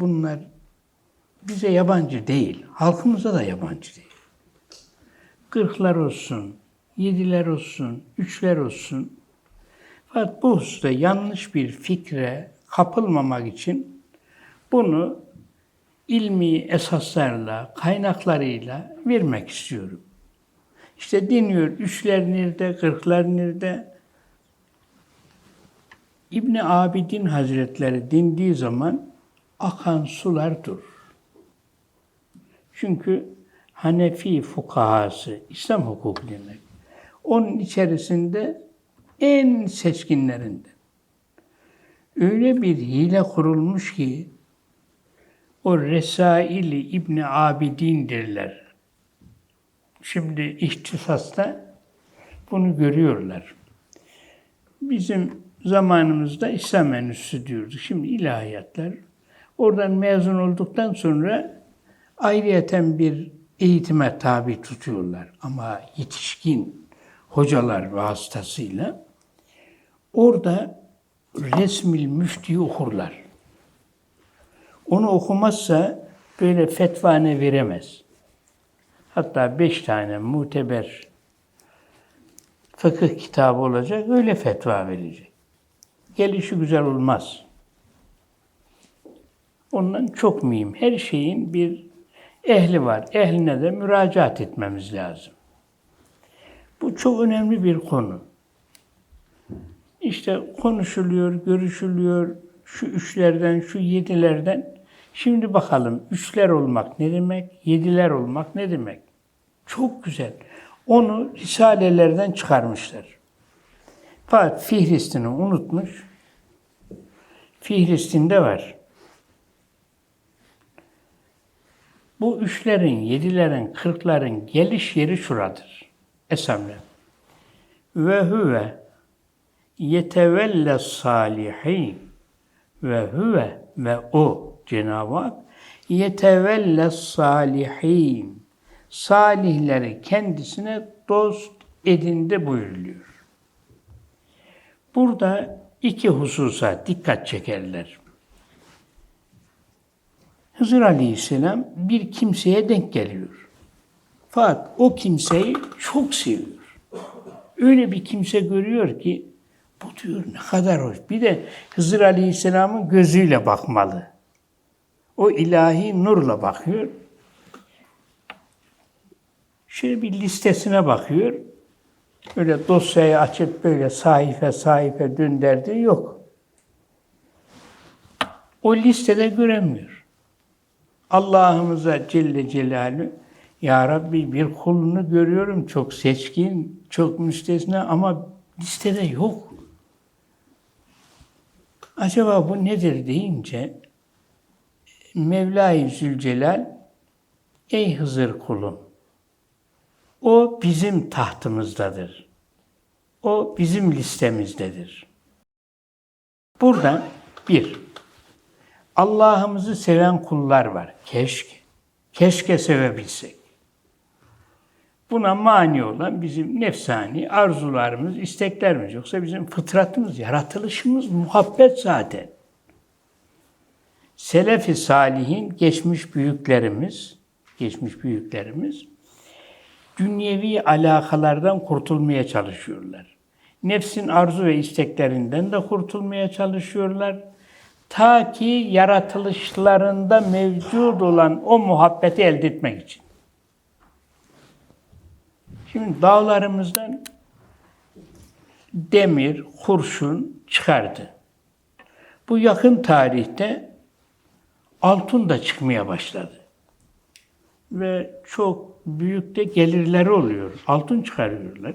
bunlar bize yabancı değil. Halkımıza da yabancı değil. Kırklar olsun, yediler olsun, üçler olsun. Fakat bu hususta yanlış bir fikre kapılmamak için bunu ilmi esaslarla, kaynaklarıyla vermek istiyorum. İşte deniyor üçler nerede, kırklar nerede? İbni Abidin Hazretleri dindiği zaman akan sular durur. Çünkü Hanefi fukahası, İslam hukuku demek. Onun içerisinde en seçkinlerinden. Öyle bir hile kurulmuş ki o Resaili İbni Abidin derler. Şimdi ihtisasta bunu görüyorlar. Bizim zamanımızda İslam Enstitüsü diyorduk. Şimdi ilahiyatlar. Oradan mezun olduktan sonra ayrıyeten bir eğitime tabi tutuyorlar. Ama yetişkin hocalar vasıtasıyla orada resmil müftiyi okurlar. Onu okumazsa böyle fetvane veremez. Hatta beş tane muteber fıkıh kitabı olacak, öyle fetva verecek. Gelişi güzel olmaz. Ondan çok mühim. Her şeyin bir ehli var. Ehline de müracaat etmemiz lazım. Bu çok önemli bir konu. İşte konuşuluyor, görüşülüyor, şu üçlerden, şu yedilerden. Şimdi bakalım üçler olmak ne demek, yediler olmak ne demek? Çok güzel. Onu risalelerden çıkarmışlar. Fakat Fihristini unutmuş. Fihristinde var. Bu üçlerin, yedilerin, kırkların geliş yeri şuradır. Esemle. Ve huve yetevelle salihin ve huve ve o Cenab-ı Hak yetevelle salihin salihleri kendisine dost edindi buyuruluyor. Burada iki hususa dikkat çekerler. Hızır Aleyhisselam bir kimseye denk geliyor. Fakat o kimseyi çok seviyor. Öyle bir kimse görüyor ki bu diyor ne kadar hoş. Bir de Hızır Aleyhisselam'ın gözüyle bakmalı. O ilahi nurla bakıyor. Şöyle bir listesine bakıyor. Öyle dosyayı açıp böyle sayfa sayfa dönderdi yok. O listede göremiyor. Allah'ımıza Celle Celaluhu Ya Rabbi bir kulunu görüyorum çok seçkin, çok müstesna ama listede yok. Acaba bu nedir deyince Mevla-i Zülcelal Ey Hızır kulum o bizim tahtımızdadır. O bizim listemizdedir. Burada bir, Allah'ımızı seven kullar var. Keşke. Keşke sevebilsek. Buna mani olan bizim nefsani arzularımız, isteklerimiz. Yoksa bizim fıtratımız, yaratılışımız muhabbet zaten. Selefi salihin geçmiş büyüklerimiz, geçmiş büyüklerimiz dünyevi alakalardan kurtulmaya çalışıyorlar. Nefsin arzu ve isteklerinden de kurtulmaya çalışıyorlar. Ta ki yaratılışlarında mevcut olan o muhabbeti elde etmek için. Şimdi dağlarımızdan demir, kurşun çıkardı. Bu yakın tarihte altın da çıkmaya başladı. Ve çok büyük de gelirleri oluyor. Altın çıkarıyorlar.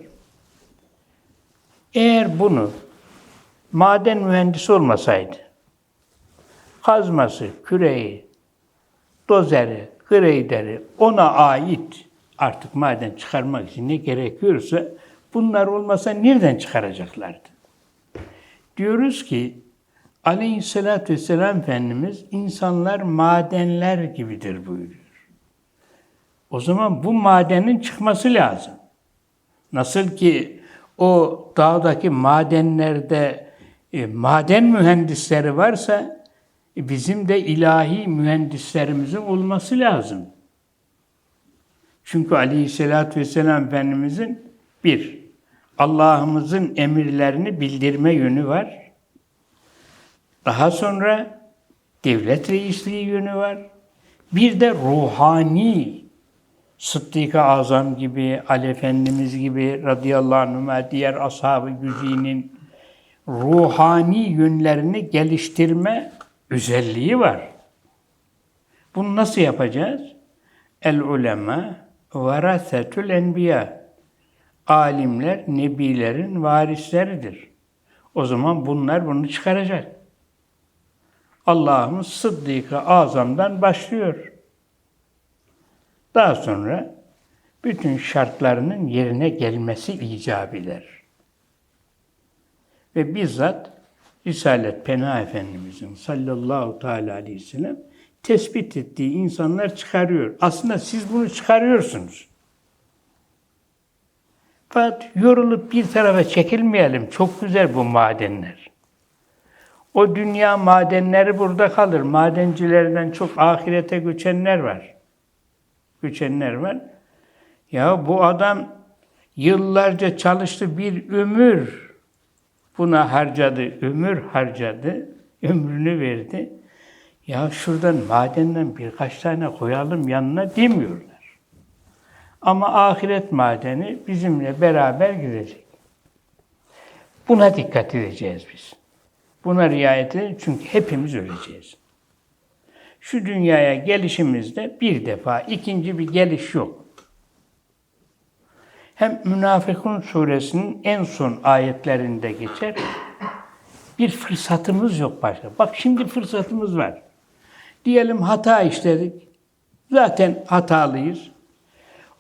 Eğer bunu maden mühendisi olmasaydı, kazması, küreği, dozeri, greyderi ona ait artık maden çıkarmak için ne gerekiyorsa bunlar olmasa nereden çıkaracaklardı? Diyoruz ki Aleyhisselatü Vesselam Efendimiz insanlar madenler gibidir buyuruyor. O zaman bu madenin çıkması lazım. Nasıl ki o dağdaki madenlerde e, maden mühendisleri varsa Bizim de ilahi mühendislerimizin olması lazım. Çünkü aleyhissalatü vesselam Efendimizin bir, Allah'ımızın emirlerini bildirme yönü var. Daha sonra devlet reisliği yönü var. Bir de ruhani Sıddık-ı Azam gibi, Ali Efendimiz gibi radıyallahu anhüme diğer ashab-ı güzinin ruhani yönlerini geliştirme özelliği var. Bunu nasıl yapacağız? El ulema verasetül enbiya. Alimler nebilerin varisleridir. O zaman bunlar bunu çıkaracak. Allah'ımız Sıddık-ı Azam'dan başlıyor. Daha sonra bütün şartlarının yerine gelmesi icap eder. Ve bizzat Risalet Pena Efendimizin sallallahu teala aleyhi ve sellem tespit ettiği insanlar çıkarıyor. Aslında siz bunu çıkarıyorsunuz. Fakat yorulup bir tarafa çekilmeyelim. Çok güzel bu madenler. O dünya madenleri burada kalır. Madencilerden çok ahirete göçenler var. Göçenler var. Ya bu adam yıllarca çalıştı bir ömür buna harcadı, ömür harcadı, ömrünü verdi. Ya şuradan madenden birkaç tane koyalım yanına demiyorlar. Ama ahiret madeni bizimle beraber gidecek. Buna dikkat edeceğiz biz. Buna riayet edeceğiz çünkü hepimiz öleceğiz. Şu dünyaya gelişimizde bir defa, ikinci bir geliş yok. Hem Münafıkun suresinin en son ayetlerinde geçer. Bir fırsatımız yok başka. Bak şimdi fırsatımız var. Diyelim hata işledik. Zaten hatalıyız.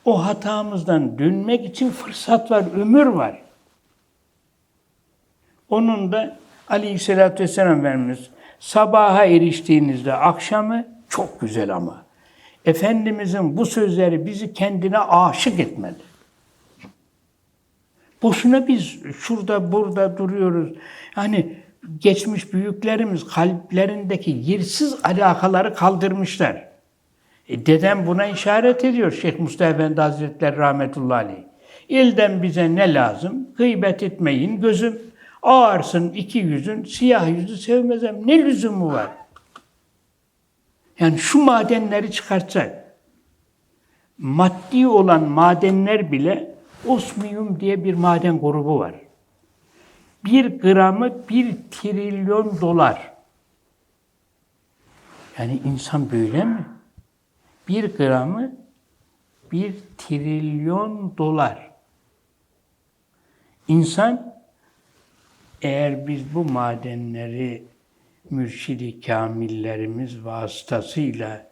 O hatamızdan dönmek için fırsat var, ömür var. Onun da Aleyhisselatü Vesselam Efendimiz sabaha eriştiğinizde akşamı çok güzel ama. Efendimizin bu sözleri bizi kendine aşık etmeli. Boşuna biz şurada burada duruyoruz. Hani geçmiş büyüklerimiz kalplerindeki yersiz alakaları kaldırmışlar. E, dedem buna işaret ediyor Şeyh Mustafa Efendi Hazretleri rahmetullahi aleyh. İlden bize ne lazım? Gıybet etmeyin gözüm. Ağırsın iki yüzün, siyah yüzü sevmezem ne lüzumu var? Yani şu madenleri çıkartsak, maddi olan madenler bile osmiyum diye bir maden grubu var. Bir gramı bir trilyon dolar. Yani insan böyle mi? Bir gramı bir trilyon dolar. İnsan eğer biz bu madenleri mürşidi kamillerimiz vasıtasıyla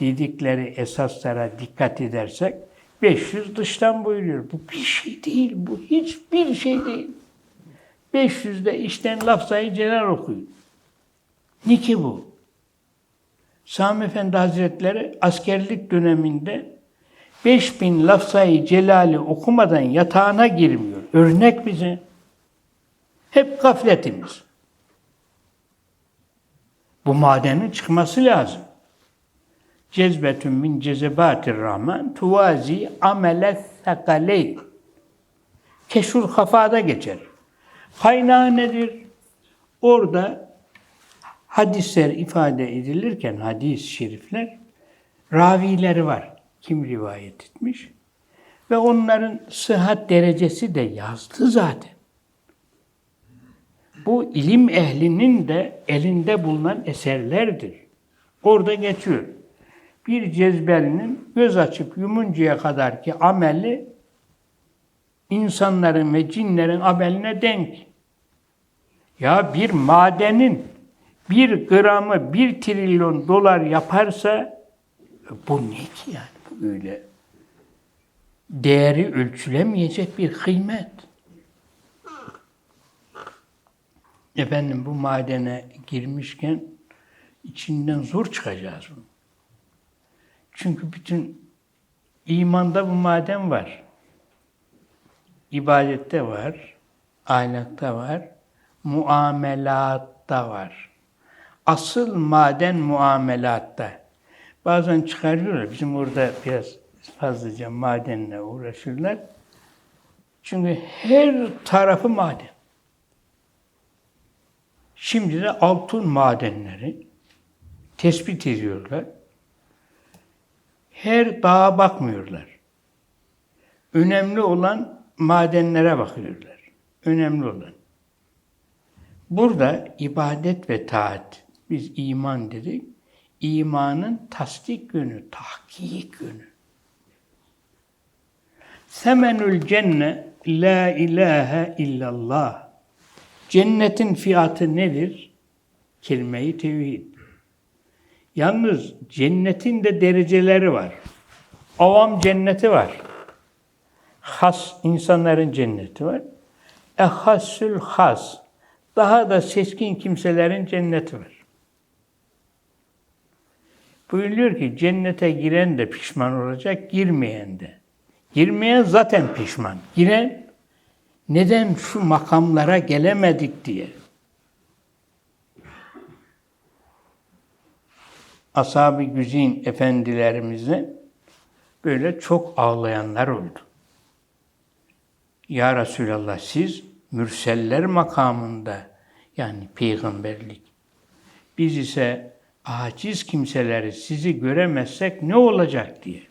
dedikleri esaslara dikkat edersek 500 dıştan buyuruyor. Bu bir şey değil, bu hiçbir şey değil. 500'de işten lafzayı celal okuyun. Ne ki bu? Sami Efendi Hazretleri askerlik döneminde 5000 lafzayı celali okumadan yatağına girmiyor. Örnek bize. Hep gafletimiz. Bu madenin çıkması lazım. Cezbetün min cezebatir rahman tuvazi amele sakaleyn. Keşful kafada geçer. Kaynağı nedir? Orada hadisler ifade edilirken hadis-i şerifler ravileri var. Kim rivayet etmiş? Ve onların sıhhat derecesi de yazdı zaten. Bu ilim ehlinin de elinde bulunan eserlerdir. Orada geçiyor. Bir cezbelinin göz açıp yumuncaya kadar ki ameli insanların ve cinlerin ameline denk. Ya bir madenin bir gramı bir trilyon dolar yaparsa bu ne ki yani? Bu öyle değeri ölçülemeyecek bir kıymet. Efendim bu madene girmişken içinden zor çıkacağız bunu. Çünkü bütün imanda bu maden var. İbadette var, ahlakta var, muamelatta var. asıl maden muamelatta. Bazen çıkarıyorlar. Bizim orada biraz fazlaca madenle uğraşırlar. Çünkü her tarafı maden. Şimdi de altın madenleri tespit ediyorlar. Her dağa bakmıyorlar. Önemli olan madenlere bakıyorlar. Önemli olan. Burada ibadet ve taat, biz iman dedik, imanın tasdik yönü, tahkik yönü. Semenül cenne la ilahe illallah. Cennetin fiyatı nedir? Kelime-i tevhid. Yalnız cennetin de dereceleri var. Avam cenneti var. Has insanların cenneti var. Ehassül has. Daha da seçkin kimselerin cenneti var. Buyuruyor ki cennete giren de pişman olacak, girmeyen de. Girmeyen zaten pişman. Giren neden şu makamlara gelemedik diye. Ashab-ı Güzin efendilerimize böyle çok ağlayanlar oldu. Ya Resulallah siz mürseller makamında yani peygamberlik. Biz ise aciz kimseleri sizi göremezsek ne olacak diye.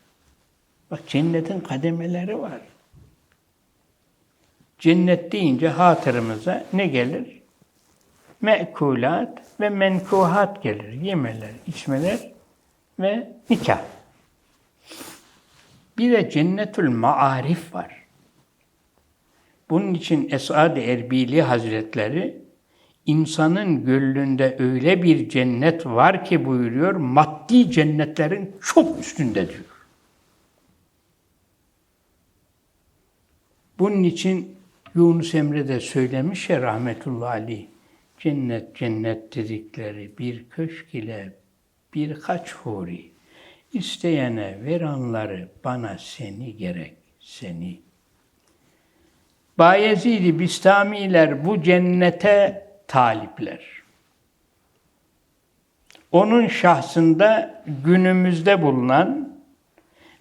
Bak cennetin kademeleri var. Cennet deyince hatırımıza ne gelir? Mekulat ve menkuhat gelir. Yemeler, içmeler ve nikah. Bir de cennetül maarif var. Bunun için Esad-ı Erbili Hazretleri insanın gönlünde öyle bir cennet var ki buyuruyor, maddi cennetlerin çok üstünde diyor. Bunun için Yunus Emre de söylemiş ya rahmetullahi aleyh, cennet cennet dedikleri bir köşk ile birkaç huri, isteyene veranları bana seni gerek, seni. Bayezid-i Bistamiler bu cennete talipler. Onun şahsında günümüzde bulunan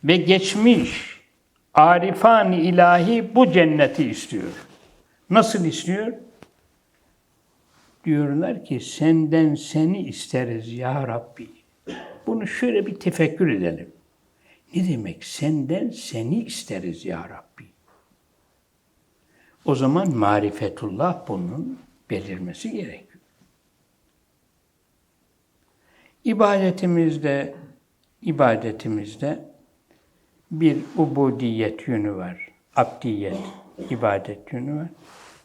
ve geçmiş arifan ilahi bu cenneti istiyor. Nasıl istiyor? Diyorlar ki senden seni isteriz ya Rabbi. Bunu şöyle bir tefekkür edelim. Ne demek senden seni isteriz ya Rabbi? O zaman marifetullah bunun belirmesi gerekiyor. İbadetimizde ibadetimizde bir ubudiyet yönü var. Abdiyet, ibadet yönü var.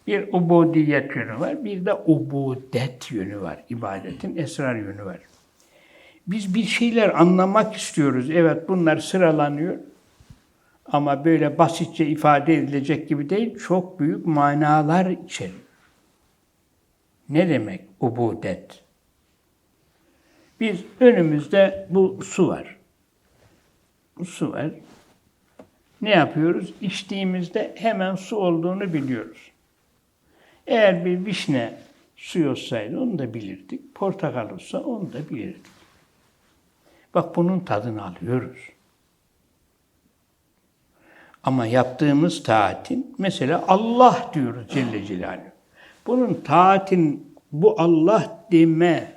Bir ubudiyet yönü var. Bir de ubudet yönü var. İbadetin esrar yönü var. Biz bir şeyler anlamak istiyoruz. Evet bunlar sıralanıyor. Ama böyle basitçe ifade edilecek gibi değil. Çok büyük manalar içeriyor. Ne demek ubudet? Biz önümüzde bu su var. Bu su var. Ne yapıyoruz? İçtiğimizde hemen su olduğunu biliyoruz. Eğer bir vişne suyu olsaydı onu da bilirdik. Portakal olsa onu da bilirdik. Bak bunun tadını alıyoruz. Ama yaptığımız taatin, mesela Allah diyoruz Celle Celaluhu. Bunun taatin, bu Allah deme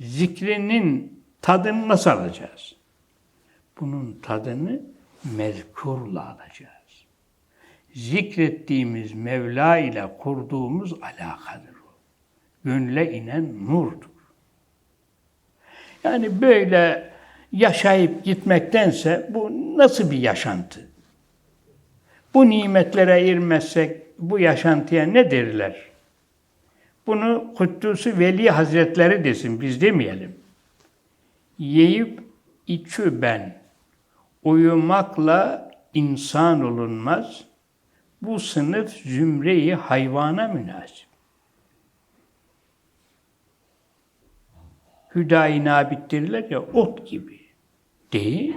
zikrinin tadını nasıl alacağız? Bunun tadını mezkurla alacağız. Zikrettiğimiz Mevla ile kurduğumuz alakadır o. Gönle inen nurdur. Yani böyle yaşayıp gitmektense bu nasıl bir yaşantı? Bu nimetlere irmezsek bu yaşantıya ne derler? Bunu Kudüs'ü Veli Hazretleri desin, biz demeyelim. Yiyip içü ben, uyumakla insan olunmaz, bu sınıf zümreyi hayvana münasip. Hüdayi nabittirler ya ot gibi. Değil.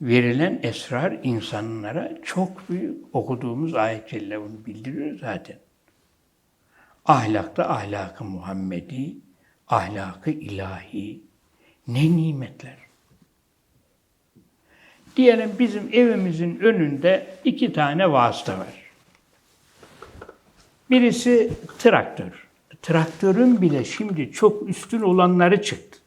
Verilen esrar insanlara çok büyük. Okuduğumuz ayet-i bunu bildiriyor zaten. Ahlakta ahlakı Muhammedi, ahlakı ilahi. Ne nimetler. Diyelim bizim evimizin önünde iki tane vasıta var. Birisi traktör. Traktörün bile şimdi çok üstün olanları çıktı.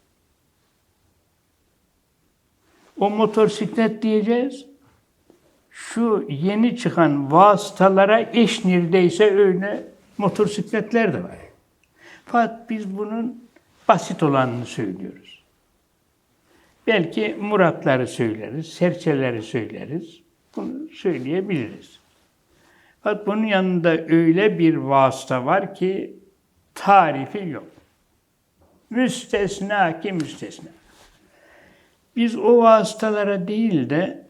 O motosiklet diyeceğiz. Şu yeni çıkan vasıtalara eş neredeyse öyle motosikletler de var. Fakat biz bunun basit olanını söylüyoruz. Belki muratları söyleriz, serçeleri söyleriz. Bunu söyleyebiliriz. Fakat bunun yanında öyle bir vasıta var ki tarifi yok. Müstesna ki müstesna. Biz o vasıtalara değil de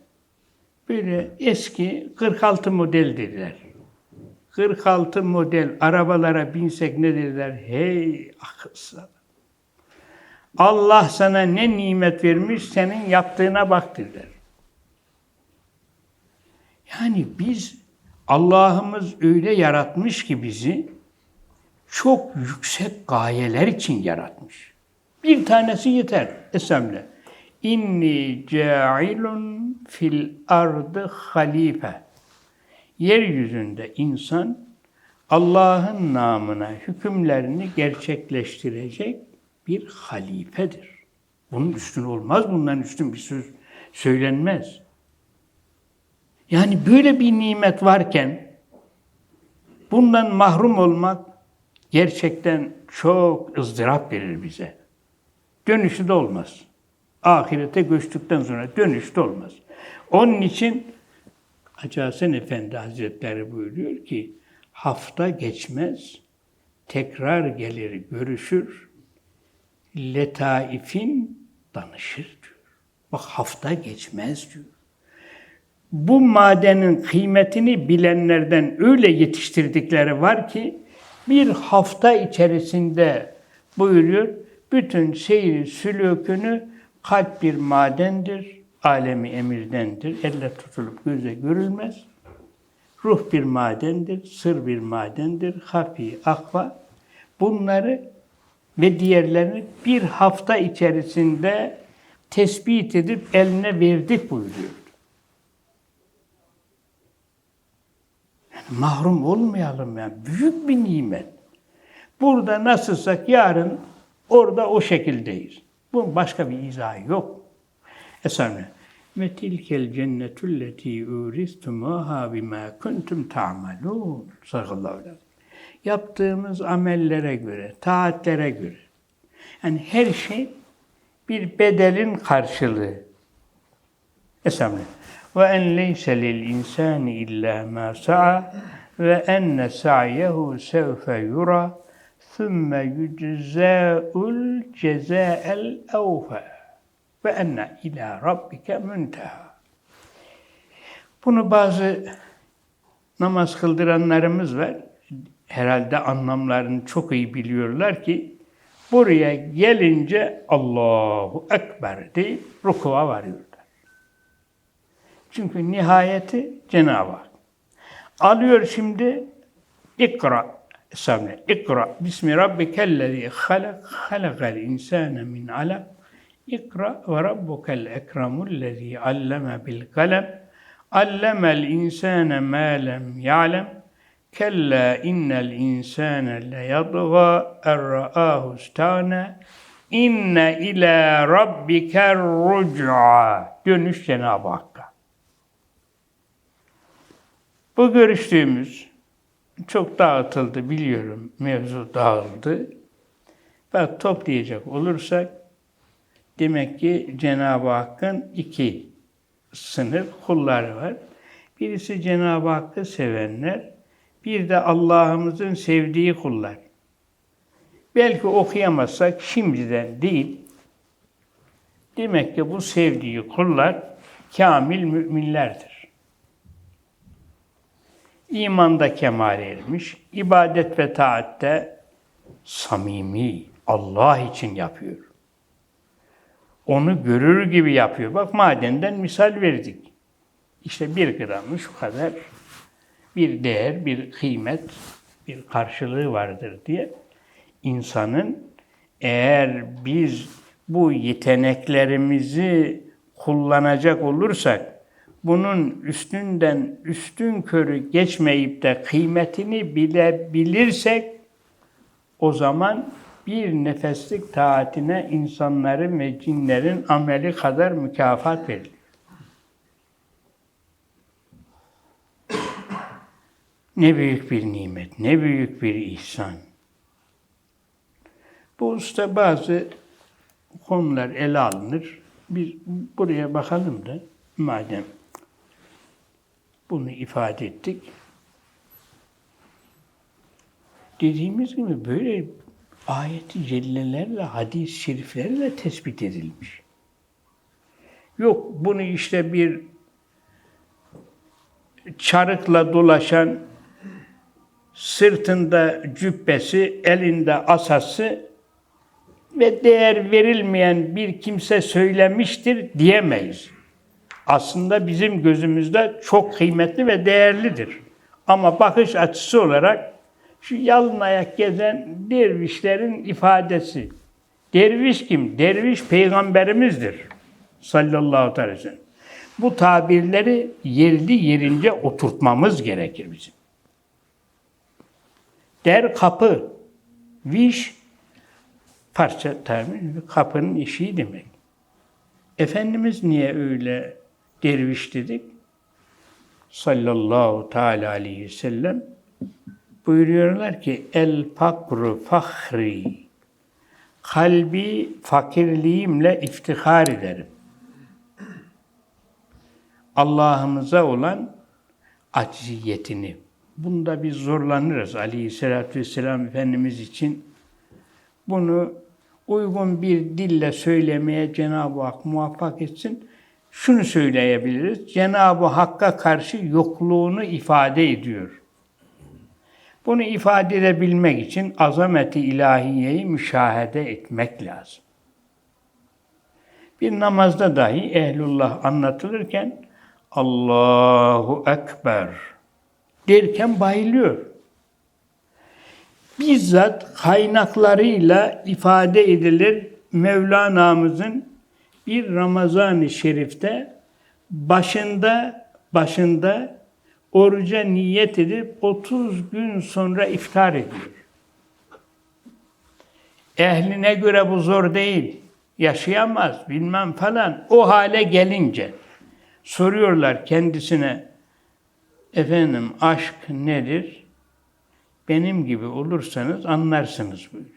böyle eski 46 model dediler. 46 model arabalara binsek ne dediler? Hey akılsız adam. Allah sana ne nimet vermiş senin yaptığına bak dediler. Yani biz Allah'ımız öyle yaratmış ki bizi çok yüksek gayeler için yaratmış. Bir tanesi yeter. Esemle. İnni cailun fil ardı halife. Yeryüzünde insan Allah'ın namına hükümlerini gerçekleştirecek bir halifedir. Bunun üstün olmaz, bundan üstün bir söz söylenmez. Yani böyle bir nimet varken bundan mahrum olmak gerçekten çok ızdırap verir bize. Dönüşü de olmaz. Ahirete göçtükten sonra dönüş de olmaz. Onun için Hacı Hasan Efendi Hazretleri buyuruyor ki hafta geçmez, tekrar gelir görüşür, letaifin danışır diyor. Bak hafta geçmez diyor. Bu madenin kıymetini bilenlerden öyle yetiştirdikleri var ki bir hafta içerisinde buyuruyor, bütün seyri sülükünü kalp bir madendir, alemi emirdendir, elle tutulup göze görülmez. Ruh bir madendir, sır bir madendir, hafi, akva. Bunları ve diğerlerini bir hafta içerisinde tespit edip eline verdik buyuruyor. Yani mahrum olmayalım yani. Büyük bir nimet. Burada nasılsak yarın orada o şekildeyiz. Bunun başka bir izahı yok. Eserne. Ve tilkel cennetülleti uristumuha bima kuntum ta'malun. Sallallahu aleyhi yaptığımız amellere göre, taatlere göre. Yani her şey bir bedelin karşılığı. Esamle. Ve en leyse lil insani illa ma sa'a ve enne sa'yehu sevfe yura thumme yüczâul cezâel evfe ve enne ila rabbike münteha. Bunu bazı namaz kıldıranlarımız var Herhalde anlamlarını çok iyi biliyorlar ki buraya gelince Allahu Ekber deyip rukuğa varıyorlar. Çünkü nihayeti Cenab-ı Hak. Alıyor şimdi ikra Estağfirullah. İkra. Bismi rabbikellezi halak. Halakal insane min alak. İkra ve rabbukel ekremullezi alleme bil kalem. Allemel insane ma lem ya'lem. Kella innel insane le yadgâ erra'âhu stâne. İnne ila rabbiker ruc'a. Dönüş Cenab-ı Hakk'a. Bu görüştüğümüz çok dağıtıldı biliyorum. Mevzu dağıldı. Bak toplayacak olursak demek ki Cenab-ı Hakk'ın iki sınıf kulları var. Birisi Cenab-ı Hakk'ı sevenler, bir de Allah'ımızın sevdiği kullar. Belki okuyamazsak şimdiden değil, demek ki bu sevdiği kullar kamil müminlerdir. İmanda kemal ermiş, ibadet ve taatte samimi, Allah için yapıyor. Onu görür gibi yapıyor. Bak madenden misal verdik. İşte bir gramı şu kadar bir değer, bir kıymet bir karşılığı vardır diye insanın eğer biz bu yeteneklerimizi kullanacak olursak bunun üstünden üstün körü geçmeyip de kıymetini bilebilirsek o zaman bir nefeslik taatine insanların ve cinlerin ameli kadar mükafat verilir. Ne büyük bir nimet, ne büyük bir ihsan. Bu usta bazı konular ele alınır. Biz buraya bakalım da madem bunu ifade ettik. Dediğimiz gibi böyle ayeti cellelerle, hadis-i şeriflerle tespit edilmiş. Yok bunu işte bir çarıkla dolaşan, sırtında cübbesi, elinde asası ve değer verilmeyen bir kimse söylemiştir diyemeyiz. Aslında bizim gözümüzde çok kıymetli ve değerlidir. Ama bakış açısı olarak şu yalın ayak gezen dervişlerin ifadesi. Derviş kim? Derviş peygamberimizdir. Sallallahu aleyhi ve sellem. Bu tabirleri yerli yerince oturtmamız gerekir bizim. Der kapı, viş parça tabir, kapının işi demek. Efendimiz niye öyle derviş dedik? Sallallahu teala aleyhi ve sellem buyuruyorlar ki el fakru fahri kalbi fakirliğimle iftihar ederim. Allah'ımıza olan acziyetini. Bunda biz zorlanırız aleyhissalatü vesselam Efendimiz için. Bunu uygun bir dille söylemeye Cenab-ı Hak muvaffak etsin. Şunu söyleyebiliriz. Cenab-ı Hakk'a karşı yokluğunu ifade ediyor. Bunu ifade edebilmek için azameti ilahiyeyi müşahede etmek lazım. Bir namazda dahi ehlullah anlatılırken Allahu Ekber derken bayılıyor. Bizzat kaynaklarıyla ifade edilir Mevlana'mızın bir Ramazan-ı Şerif'te başında başında oruca niyet edip 30 gün sonra iftar ediyor. Ehline göre bu zor değil. Yaşayamaz bilmem falan. O hale gelince soruyorlar kendisine efendim aşk nedir? Benim gibi olursanız anlarsınız buyuruyor.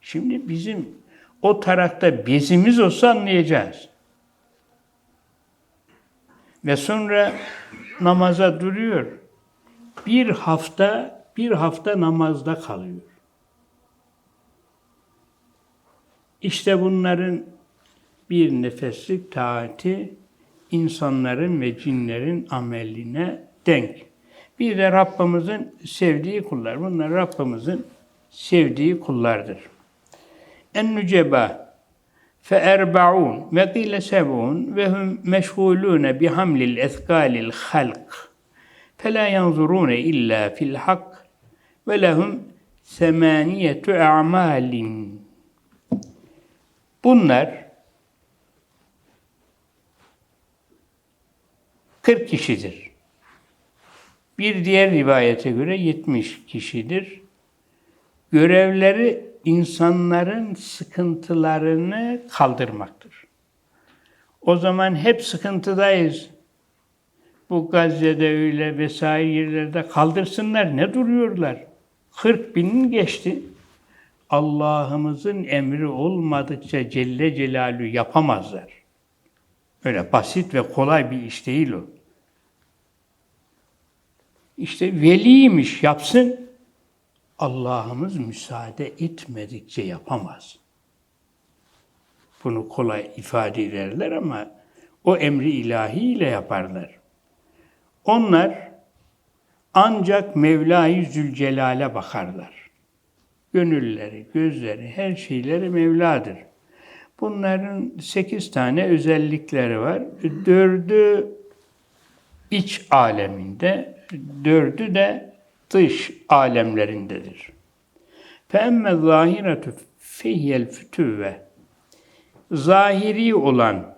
Şimdi bizim o tarakta bezimiz olsa anlayacağız. Ve sonra namaza duruyor. Bir hafta, bir hafta namazda kalıyor. İşte bunların bir nefeslik taati insanların ve cinlerin ameline denk. Bir de Rabbimizin sevdiği kullar. Bunlar Rabbimizin sevdiği kullardır. En-Nüceba fe-erba'un ve qile seb'un ve hum meşgulun bihamlil ethqalil halk. Fela yanzurun illa fil hak ve lehum semaniyetu a'malin. Bunlar 40 kişidir. Bir diğer rivayete göre 70 kişidir. Görevleri insanların sıkıntılarını kaldırmaktır. O zaman hep sıkıntıdayız. Bu Gazze'de öyle vesaire yerlerde kaldırsınlar. Ne duruyorlar? 40 binin geçti. Allah'ımızın emri olmadıkça Celle Celaluhu yapamazlar. Öyle basit ve kolay bir iş değil o. İşte veliymiş yapsın. Allah'ımız müsaade etmedikçe yapamaz. Bunu kolay ifade ederler ama o emri ilahi ile yaparlar. Onlar ancak Mevla-i Zülcelal'e bakarlar. Gönülleri, gözleri, her şeyleri Mevla'dır. Bunların sekiz tane özellikleri var. Dördü iç aleminde, dördü de dış alemlerindedir. Femme zahiretu fihiyel fütüvve. Zahiri olan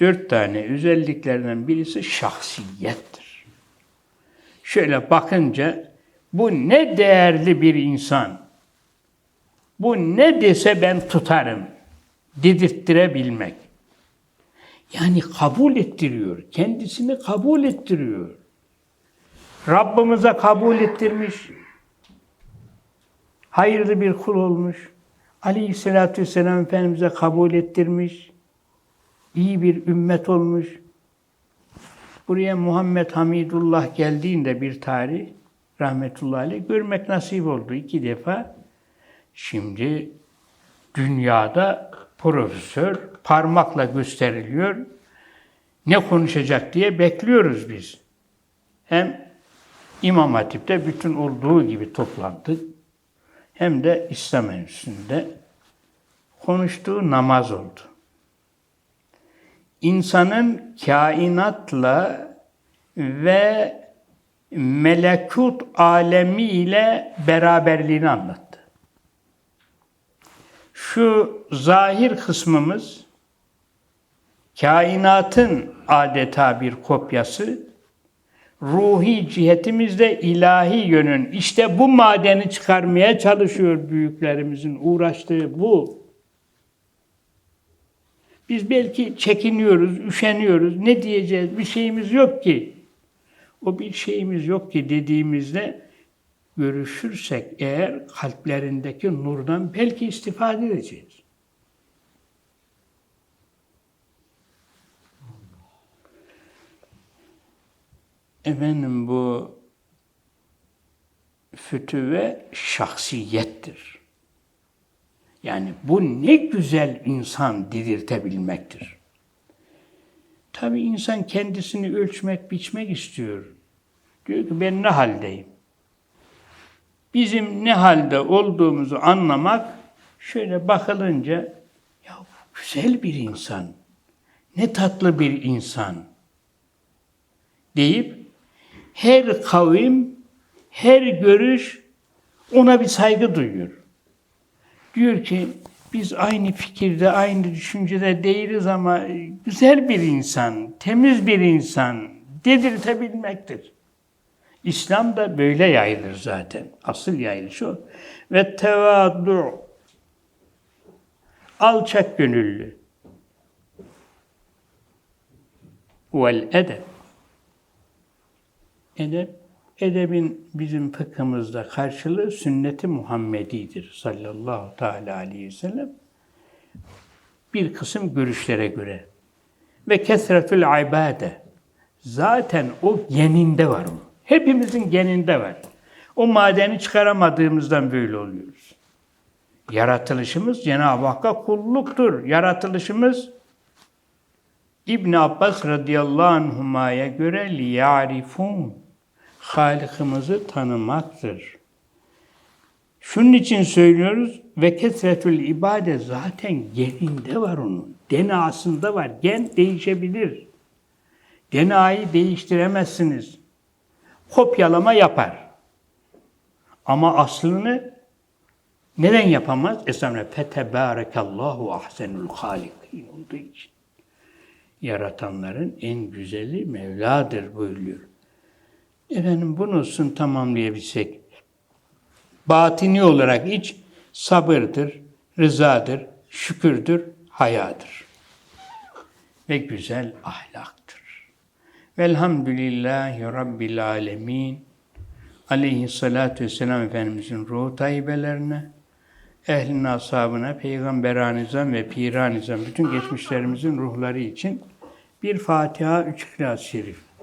dört tane özelliklerden birisi şahsiyettir. Şöyle bakınca bu ne değerli bir insan. Bu ne dese ben tutarım. Dedirttirebilmek. Yani kabul ettiriyor. Kendisini kabul ettiriyor. Rabbimize kabul ettirmiş. Hayırlı bir kul olmuş. Aleyhisselatü Vesselam Efendimiz'e kabul ettirmiş. İyi bir ümmet olmuş. Buraya Muhammed Hamidullah geldiğinde bir tarih rahmetullahi aleyh görmek nasip oldu iki defa. Şimdi dünyada profesör parmakla gösteriliyor. Ne konuşacak diye bekliyoruz biz. Hem İmam Hatip'te bütün olduğu gibi toplandık. Hem de İslam Enstitüsü'nde konuştuğu namaz oldu. İnsanın kainatla ve melekut alemiyle beraberliğini anlattı. Şu zahir kısmımız kainatın adeta bir kopyası, ruhi cihetimizde ilahi yönün işte bu madeni çıkarmaya çalışıyor büyüklerimizin uğraştığı bu. Biz belki çekiniyoruz, üşeniyoruz. Ne diyeceğiz? Bir şeyimiz yok ki. O bir şeyimiz yok ki dediğimizde görüşürsek eğer kalplerindeki nurdan belki istifade edeceğiz. Efendim bu fütüve şahsiyettir. Yani bu ne güzel insan dedirtebilmektir. Tabi insan kendisini ölçmek, biçmek istiyor. Diyor ki ben ne haldeyim? Bizim ne halde olduğumuzu anlamak şöyle bakılınca ya güzel bir insan, ne tatlı bir insan deyip her kavim, her görüş ona bir saygı duyuyor. Diyor ki biz aynı fikirde, aynı düşüncede değiliz ama güzel bir insan, temiz bir insan dedirtebilmektir. İslam da böyle yayılır zaten. Asıl yayılış o. Ve tevadu alçak gönüllü. Vel edeb Edep, edebin bizim fıkhımızda karşılığı sünneti Muhammedidir sallallahu teala aleyhi ve sellem. Bir kısım görüşlere göre. Ve kesretül ibade. Zaten o geninde var o. Hepimizin geninde var. O madeni çıkaramadığımızdan böyle oluyoruz. Yaratılışımız Cenab-ı Hakk'a kulluktur. Yaratılışımız İbn Abbas radıyallahu anhuma'ya göre liyarifun Halikimizi tanımaktır. Şunun için söylüyoruz ve kesretül ibade zaten geninde var onun. DNA'sında var. Gen değişebilir. DNA'yı değiştiremezsiniz. Kopyalama yapar. Ama aslını neden yapamaz? Esnafne fetebârekallahu ahsenul halikin olduğu için. Yaratanların en güzeli Mevla'dır buyuruyor. Efendim bunu sun tamamlayabilsek. Batini olarak iç sabırdır, rızadır, şükürdür, hayadır. Ve güzel ahlaktır. Velhamdülillahi Rabbil Alemin. Aleyhissalatü vesselam Efendimizin ruhu tayyibelerine, ehlin ashabına, peygamberanizam ve piranizam, bütün geçmişlerimizin ruhları için bir Fatiha, üç İhlas-ı Şerif.